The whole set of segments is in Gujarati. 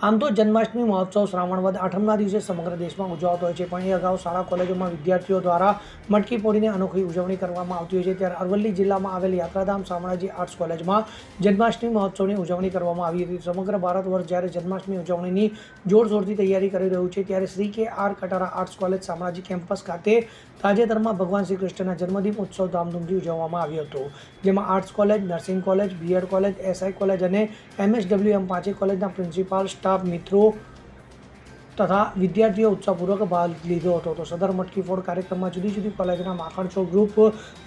આમ તો જન્માષ્ટમી મહોત્સવ શ્રાવણ વદ આઠમના દિવસે સમગ્ર દેશમાં ઉજવાતો હોય છે. પણ એ અગાઉ શાળા, કોલેજોમાં વિદ્યાર્થીઓ દ્વારા મટકી ફોડીને અનોખી ઉજવણી કરવામાં આવતી હોય છે. ત્યારે અરવલ્લી જિલ્લામાં આવેલ યાત્રાધામ શામળાજી આર્ટ્સ કોલેજમાં જન્માષ્ટમી મહોત્સવની ઉજવણી કરવામાં આવી હતી. સમગ્ર ભારત વર્ષ જ્યારે જન્માષ્ટમી ઉજવણીની જોરશોરથી તૈયારી કરી રહ્યું છે, ત્યારે Shri K R Katara arts college Shamlaji campus ખાતે તાજેતરમાં ભગવાન શ્રી કૃષ્ણના જન્મદિન ઉત્સવ ધામધૂમથી ઉજવવામાં આવ્યો હતો. જેમાં arts college, nursing college B Ed college SI college અને એમએસડબલ્યુએમ પાંચે કોલેજના પ્રિન્સિપાલ, સ્ટાફ મિત્રો તથા વિદ્યાર્થીઓ ઉત્સાહપૂર્વક ભાગ લીધો હતો. તો સદર મટકી ફોડ કાર્યક્રમમાં જુદી જુદી કોલેજના માખણછો group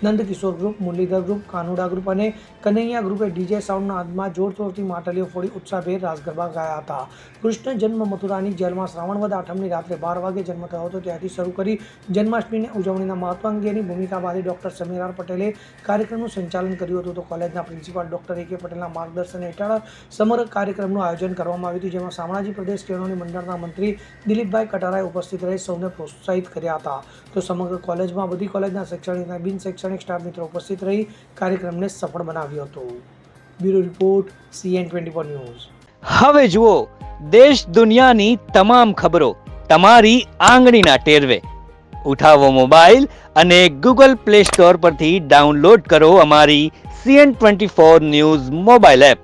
Nandkishor group Murlidhar group Kanuda group અને કનૈયા ગ્રુપે ડીજે સાઉન્ડના હાથમાં જોરશોરથી માટલીઓ ફોડી ઉત્સાહભેર રાસ ગરબા ગાયા હતા. કૃષ્ણ જન્મ મથુરાની જેલમાં શ્રાવણ વદ આઠમની રાત્રે બાર વાગે જન્મ થયો હતો. ત્યાંથી શરૂ કરી જન્માષ્ટમીની ઉજવણીના મહત્વ અંગેની ભૂમિકા બાદ ડૉક્ટર સમીરાર પટેલે કાર્યક્રમનું સંચાલન કર્યું હતું. તો કોલેજના પ્રિન્સિપાલ ડૉક્ટર એ કે પટેલના માર્ગદર્શન હેઠળ સમગ્ર કાર્યક્રમનું આયોજન કરવામાં આવ્યું હતું. જેમાં શામળાજી પ્રદેશ કેળવણી મંડળના મંત્રી દિલીપભાઈ કટારાએ ઉપસ્થિત રહી સૌને પ્રોત્સાહિત કર્યા હતા. તો સમગ્ર કોલેજમાં બધી કોલેજના શૈક્ષણિક અને બિન શૈક્ષણિક સ્ટાફ મિત્રો ઉપસ્થિત રહી કાર્યક્રમને સફળ બનાવ્યો હતો. Bureau report CN twenty four news. હવે જુઓ, દેશ દુનિયાની તમામ ખબરો તમારી આંગળીના ટેરવે. ઉઠાવો મોબાઈલ અને ગૂગલ પ્લે સ્ટોર પરથી ડાઉનલોડ કરો અમારી CN twenty four news mobile app.